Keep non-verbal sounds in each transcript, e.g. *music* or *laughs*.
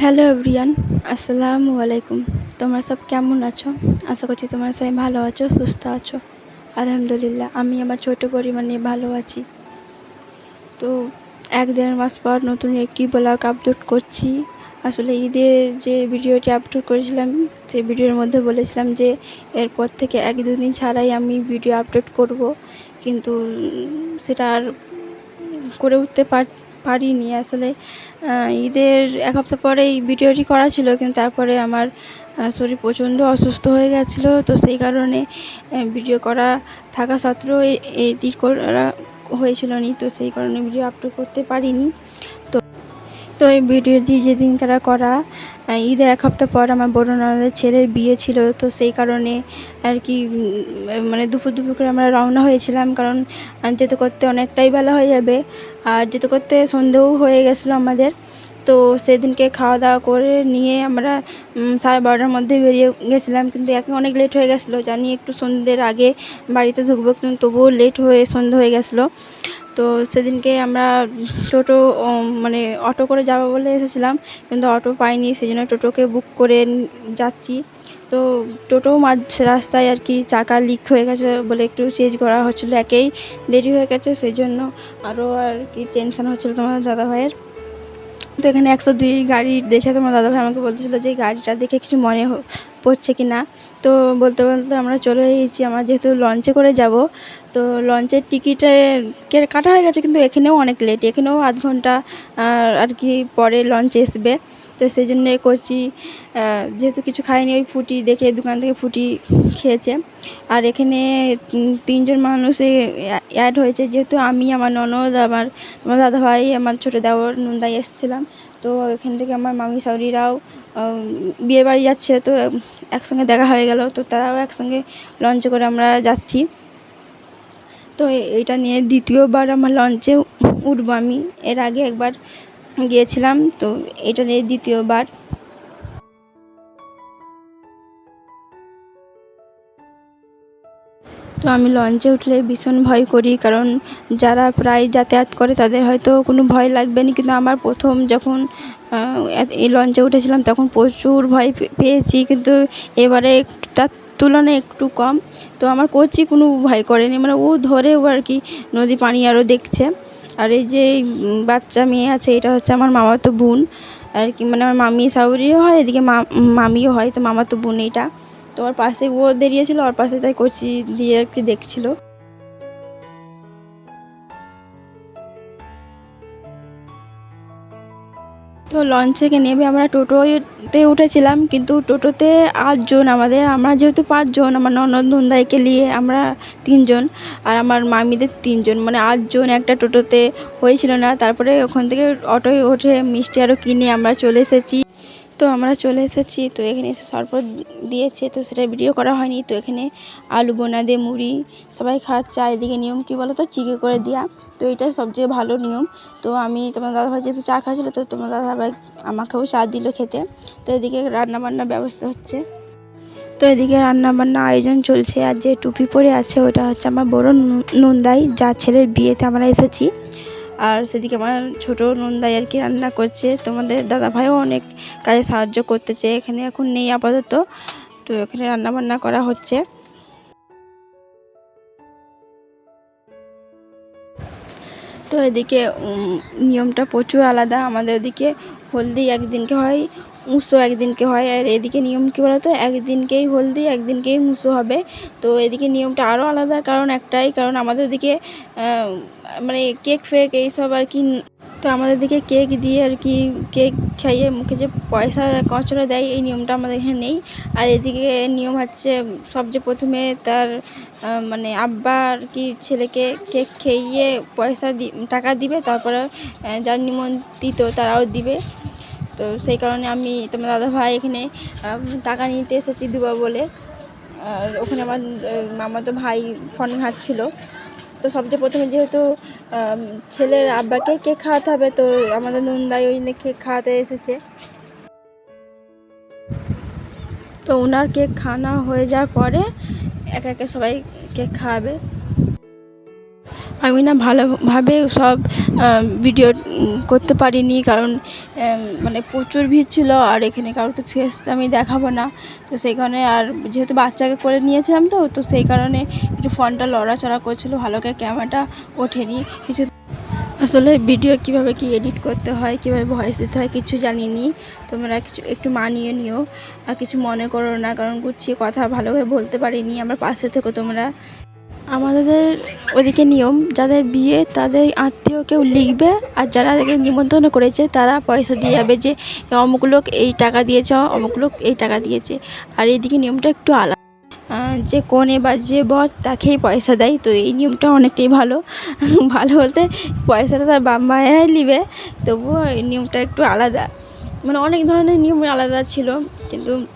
Hello everyone, আসসালামু আলাইকুম। তোমরা সব কেমন আছো? আশা করছি তোমরা সবাই ভালো আছো, সুস্থ আছো। আলহামদুলিল্লাহ, আমি আমার ছোটো পরিমাণে ভালো আছি। তো এক দেড় মাস পর নতুন একটি ব্লগ আপলোড করছি। আসলে ঈদের যে ভিডিওটি আপলোড করেছিলাম, সেই ভিডিওর মধ্যে বলেছিলাম যে এরপর থেকে এক দুদিন ছাড়াই আমি ভিডিও আপলোড করব। কিন্তু সেটা আর করে উঠতে পার পারিনি। আসলে ঈদের এক হপ্তাহ পরে এই ভিডিওটি করা ছিল, কিন্তু তারপরে আমার শরীর প্রচণ্ড অসুস্থ হয়ে গেছিল। তো সেই কারণে ভিডিও করা থাকা সত্ত্বেও এডিট করা হয়েছিল নি। তো সেই কারণে ভিডিও আপলোড করতে পারিনি। তো এই ভিডিওটি যেদিনকার করা ঈদের এক হপ্তাহ পর আমার বড় ননদের ছেলের বিয়ে ছিল, তো সেই কারণে আর কি মানে দুপুর দুপুর করে আমরা রওনা হয়েছিলাম কারণ যেতে করতে অনেকটাই বেলা হয়ে যাবে। আর যেতে করতে সন্ধেও হয়ে গেছিল আমাদের। তো সেদিনকে খাওয়া দাওয়া করে নিয়ে আমরা সাড়ে বারোটার মধ্যে বেরিয়ে গেছিলাম। কিন্তু এখন অনেক লেট হয়ে গেছিল। জানি একটু সন্ধ্যের আগে বাড়িতে ঢুকবো, কিন্তু তবুও লেট হয়ে, সন্ধে হয়ে গেছিল। তো সেদিনকে আমরা টোটো মানে অটো করে যাব বলে এসেছিলাম, কিন্তু অটো পাইনি সেই জন্য টোটোকে বুক করে যাচ্ছি। তো টোটো মাঝ রাস্তায় আর কি চাকা লিক হয়ে গেছে বলে একটু চেঞ্জ করা হচ্ছিল, একেই দেরি হয়ে গেছে সেই জন্য আরও আর কি টেনশান হচ্ছিল তোমার দাদা ভাইয়ের তো এখানে একশো দুই গাড়ি দেখে তোমার দাদাভাই আমাকে বলতেছিলো যে গাড়িটা দেখে কিছু মনে পড়ছে কি না। তো বলতে বলতে আমরা চলে এসেছি, আমরা যেহেতু লঞ্চে করে যাব, তো লঞ্চের টিকিটে কাটা হয়ে গেছে কিন্তু এখানেও অনেক লেট এখানেও আধ ঘণ্টা, আর কি পরে লঞ্চ আসবে তো সেই জন্যে করছি যেহেতু কিছু খাইনি, ওই ফুটি দেখে দোকান থেকে ফুটি খেয়েছে। আর এখানে তিনজন মানুষ অ্যাড হয়েছে, যেহেতু আমি, আমার ননদ, আমার আমার দাদাভাই, আমার ছোটো দেওর, নন্দাই এসেছিলাম। তো এখান থেকে আমার মামি সাউরিরাও বিয়ে বাড়ি যাচ্ছে, তো একসঙ্গে দেখা হয়ে গেল, তো তারাও একসঙ্গে লঞ্চে করে আমরা যাচ্ছি। তো এটা নিয়ে দ্বিতীয়বার আমার লঞ্চে উঠবো আমি। এর আগে একবার গিয়েছিলাম, তো এটা নিয়ে দ্বিতীয়বার। তো আমি লঞ্চে উঠলে ভীষণ ভয় করি, কারণ যারা প্রায় যাতায়াত করে তাদের হয়তো কোনো ভয় লাগবে না কিন্তু আমার প্রথম যখন এই লঞ্চে উঠেছিলাম তখন প্রচুর ভয় পেয়েছি, কিন্তু এবারে তার তুলনায় একটু কম। তো আমার কোচই কোনো ভয় করেনি মানে ও ধরে ও আর কি নদী পানি আরও দেখছে। আর এই যে বাচ্চা মেয়ে আছে, এটা হচ্ছে আমার মামাতো বোন। আর কি মানে আমার মামি শাশুড়িও হয়, এদিকে মামিও হয়, তো মামাতো বোন এইটা। তো ওর পাশে ও দাঁড়িয়েছিল, ওর পাশে তাই কচি দিয়ে আর কি দেখছিল। তো লঞ্চ থেকে নেমে আমরা টোটোতে উঠেছিলাম, কিন্তু টোটোতে আটজন আমাদের, আমরা যেহেতু পাঁচজন, আমার ননদ নন্দাইকে নিয়ে আমরা তিনজন আর আমার মামিদের তিনজন মানে আটজন একটা টোটোতে হয়েছিল না। তারপরে ওখান থেকে অটোয় উঠে মিষ্টি আরও কিনে আমরা চলে এসেছি। তো আমরা চলে এসেছি, তো এখানে এসে শরবত দিয়েছে, তো সেটা ভিডিও করা হয়নি, তো এখানে আলু বোনা দিয়ে মুড়ি, সবাই খাচ্ছে। আর এদিকে নিয়ম কী বলো তো চিকে করে দেওয়া তো এটাই সবচেয়ে ভালো নিয়ম। তো আমি তোমার দাদাভাই যেহেতু চা খাচ্ছিলো, তো তোমার দাদাভাই আমাকেও চা দিল খেতে। তো এদিকে রান্নাবান্নার ব্যবস্থা হচ্ছে। তো এদিকে রান্নাবান্না আয়োজন চলছে। আর যে টুপি পরে আছে, ওটা হচ্ছে আমার বড় নন্দাই, যার ছেলের বিয়েতে আমরা এসেছি। আর সেদিকে আমার ছোটো নন্দাই আর কি রান্না করছে। তোমাদের দাদা ভাইও অনেক কাজে সাহায্য করতেছে। এখানে এখন নেই আপাতত। তো এখানে রান্না বান্না করা হচ্ছে। তো এদিকে নিয়মটা প্রচুর আলাদা। আমাদের ওদিকে হলদি একদিনকে হয় উঁসো একদিনকে হয়, আর এদিকে নিয়ম কী বলতো? একদিনকেই হলদি, একদিনকেই মুসো হবে। তো এদিকে নিয়মটা আরও আলাদা, কারণ একটাই, কারণ আমাদের ওদিকে মানে কেক ফেক এইসব আর কি, তো আমাদের দিকে কেক দিয়ে আর কি কেক খাইয়ে মুখে যে পয়সা কচড়া দেয়, এই নিয়মটা আমাদের এখানে নেই। আর এদিকে নিয়ম হচ্ছে সবচেয়ে প্রথমে তার মানে আব্বা আর কি ছেলেকে কেক খেয়ে পয়সা টাকা দিবে, তারপরে যার নিমন্ত্রিত তারাও দিবে। তো সেই কারণে আমি তোমার দাদা ভাই এখানে টাকা নিতে এসেছি দেবো বলে। আর ওখানে আমার আহ, মামাতো ভাই ফোন ঘাঁটছিল। তো সবচেয়ে প্রথমে যেহেতু ছেলের আব্বাকে কেক খাওয়াতে হবে তো আমাদের নুনদাই ওই কেক খাওয়াতে এসেছে। তো ওনার কেক খাওয়ানো হয়ে যাওয়ার পরে একে একে সবাই কেক খাওয়াবে। আমি না ভালোভাবে সব ভিডিও করতে পারিনি কারণ মানে প্রচুর ভিড় ছিল আর এখানে কারও তো ফেস আমি দেখাবো না। তো সেই কারণে আর যেহেতু বাচ্চাকে করে নিয়েছিলাম তো তো সেই কারণে একটু ফোনটা লড়াচড়া করছিল, ভালো করে ক্যামেরাটা ওঠেনি। কিছু আসলে ভিডিও কীভাবে কী এডিট করতে হয়, কীভাবে ভয়েস দিতে হয় কিছু জানি নি তোমরা কিছু একটু মানিয়ে নিও, আর কিছু মনে করো না কারণ গুছিয়ে কথা ভালোভাবে বলতে পারিনি। আমার পাশে থেকো তোমরা। আমাদের ওদিকে নিয়ম, যাদের বিয়ে তাদের আত্মীয় কেউ লিখবে আর যারা নিমন্ত্রণ করেছে তারা পয়সা দিয়ে যাবে যে, অমুক লোক এই টাকা দিয়েছে, অমুক লোক এই টাকা দিয়েছে। আর এইদিকে নিয়মটা একটু আলাদা। যে কনে বা যে বর তাকেই পয়সা দেয়, তো এই নিয়মটা অনেকটাই ভালো। *laughs* ভালো বলতে পয়সাটা তার বাপ মায়েরাই নেবে, তবুও এই নিয়মটা একটু আলাদা। মানে অনেক ধরনের নিয়ম আলাদা ছিল, কিন্তু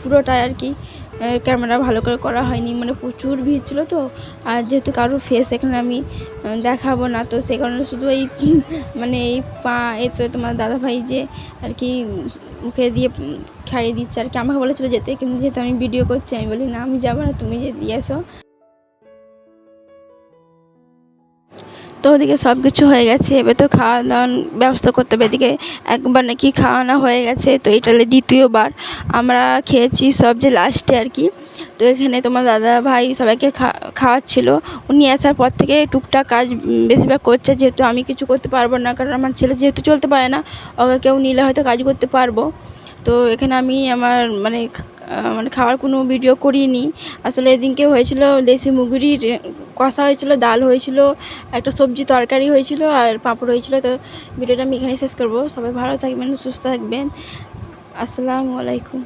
পুরোটাই আর কি ক্যামেরা ভালো করে করা হয়নি। মানে প্রচুর ভিড় ছিল তো, আর যেহেতু কারোর ফেস এখানে আমি দেখাবো না, তো সেই কারণে শুধু এই *laughs* মানে এই পা, এ তো তোমার দাদাভাই যে আর কি মুখে দিয়ে খাইয়ে দিচ্ছে আর কি। আমাকে বলেছিলো যেতে, কিন্তু যেহেতু আমি ভিডিও করছি, আমি বলি, না, আমি যাব না, তুমি যে দিয়ে এসো। তো ওদিকে সব কিছু হয়ে গেছে। এবার তো খাওয়া দাওয়ার ব্যবস্থা করতে হবে। এদিকে একবার নাকি খাওয়ানো হয়ে গেছে। তো এটা দ্বিতীয়বার। আমরা খেয়েছি সব যে লাস্টে আর কি। তো এখানে তোমার দাদা ভাই সবাইকে খাওয়াচ্ছিলো। উনি আসার পর থেকে টুকটাক কাজ বেশিরভাগ করছে। যেহেতু আমি কিছু করতে পারব না, কারণ আমার ছেলে যেহেতু চলতে পারে না, ওকে কেউ নিলে হয়তো কাজ করতে পারব। তো এখানে আমি আমার মানে মানে খাওয়ার কোনো ভিডিও করিনি। আসলে এদিনকে হয়েছিল দেশি মুগুরির কষা হয়েছিল, ডাল হয়েছিল, একটা সবজি তরকারি হয়েছিল আর পাঁপড় হয়েছিল। তো ভিডিওটা আমি এখানেই শেষ করব। সবাই ভালো থাকবেন, সুস্থ থাকবেন। আসসালামু আলাইকুম।